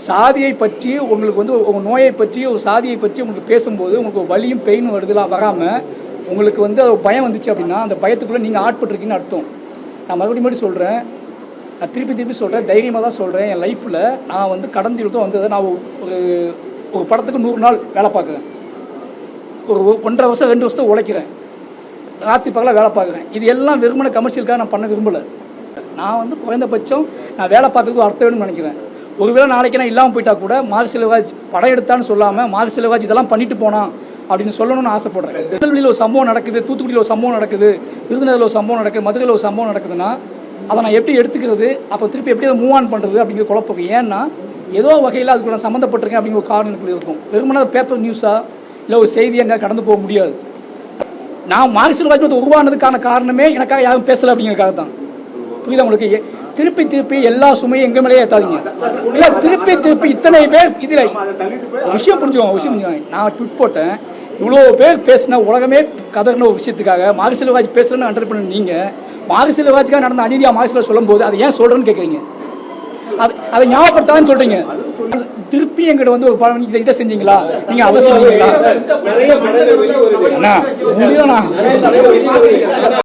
சாதியை பற்றி உங்களுக்கு வந்து உங்கள் நோயை பற்றி ஒரு சாதியை பற்றி உங்களுக்கு பேசும்போது உங்களுக்கு வலியும் பெயினும் வருதுலாம் வராமல் உங்களுக்கு வந்து ஒரு பயம் வந்துச்சு அப்படின்னா அந்த பயத்துக்குள்ளே நீங்கள் ஆட்பட்டுருக்கீங்கன்னு அர்த்தம். நான் மறுபடியும் மறுபடியும் சொல்கிறேன் நான் திருப்பி திருப்பி சொல்கிறேன் தைரியமாக தான் சொல்கிறேன் என் லைஃப்பில் நான் வந்து கடந்து இழுத்து வந்ததை நான் ஒரு ஒரு- படத்துக்கு நூறு நாள் வேலை பார்க்குறேன். ஒரு ஒன்றரை வருஷம் ரெண்டு வருஷத்தை உழைக்கிறேன். ராத்திரி பகலாக வேலை பார்க்குறேன். இது எல்லாம் வெறுமனை கமர்ஷியலுக்காக நான் பண்ண விரும்பலை. நான் வந்து குறைந்தபட்சம் நான் வேலை பார்க்கறதுக்கு அர்த்தம் வேணும்னு நினைக்கிறேன். ஒருவேளை நாளைக்கு நான் இல்லாமல் போயிட்டா கூட மார்க் படம் எடுத்தான்னு சொல்லாமல் மார்க் இதெல்லாம் பண்ணிட்டு போனான் அப்படின்னு சொல்லணும்னு ஆசைப்படுறேன். திருநெல்வேலியில் ஒரு சம்பவம் நடக்குது தூத்துக்குடியில் ஒரு சம்பவம் நடக்குது விருதுநகரில் ஒரு சம்பவம் நடக்குது மதுரையில் ஒரு சம்பவம் நடக்குதுன்னா அதை நான் எப்படி எடுத்துக்கிறது அப்போ திருப்பி எப்படி அதை மூவ் ஆன் பண்ணுறது அப்படிங்கிற குழப்பம். ஏன்னா ஏதோ வகையில் அதுக்கு நான் சம்மந்தப்பட்டிருக்கேன் அப்படிங்கிற ஒரு காரணம் எனக்கு இருக்கும். வெறுமனே பேப்பர் நியூஸாக இல்லை ஒரு செய்தி எங்கே கடந்து போக முடியாது. நான் மார்க்சியல் வாஜ்பாய் உருவானதுக்கான காரணமே எனக்காக யாரும் பேசலை அப்படிங்கிறதுக்காக தான் புரியுதா உங்களுக்கு? திருப்பி திருப்பி எல்லா சுமையும் எங்க மேலேயே ஏத்தாதீங்க. இல்ல திருப்பி திருப்பி இத்தனை பேர் இதுல விஷயம் புரிஞ்சுக்கோங்க விஷயம் புரிஞ்சுக்கோங்க. நான் ட்விட் போட்டேன். இவ்வளோ பேர் பேசின உலகமே கதறின ஒரு விஷயத்துக்காக மார்க்சியல் பேசுறேன்னு அண்டர் பண்ண நீங்க மார்க்சியல் வாஜ்காக நடந்த அநீதியா மார்க்சியல் சொல்லும்போது அதை ஏன் சொல்றேன்னு கேட்குறீங்க அது அதை ஞாபகப்படுத்தான்னு சொல்றீங்க. திருப்பி எங்கிட்ட வந்து ஒரு படம் இதை இதை செஞ்சீங்களா? நீங்க முடியலண்ணா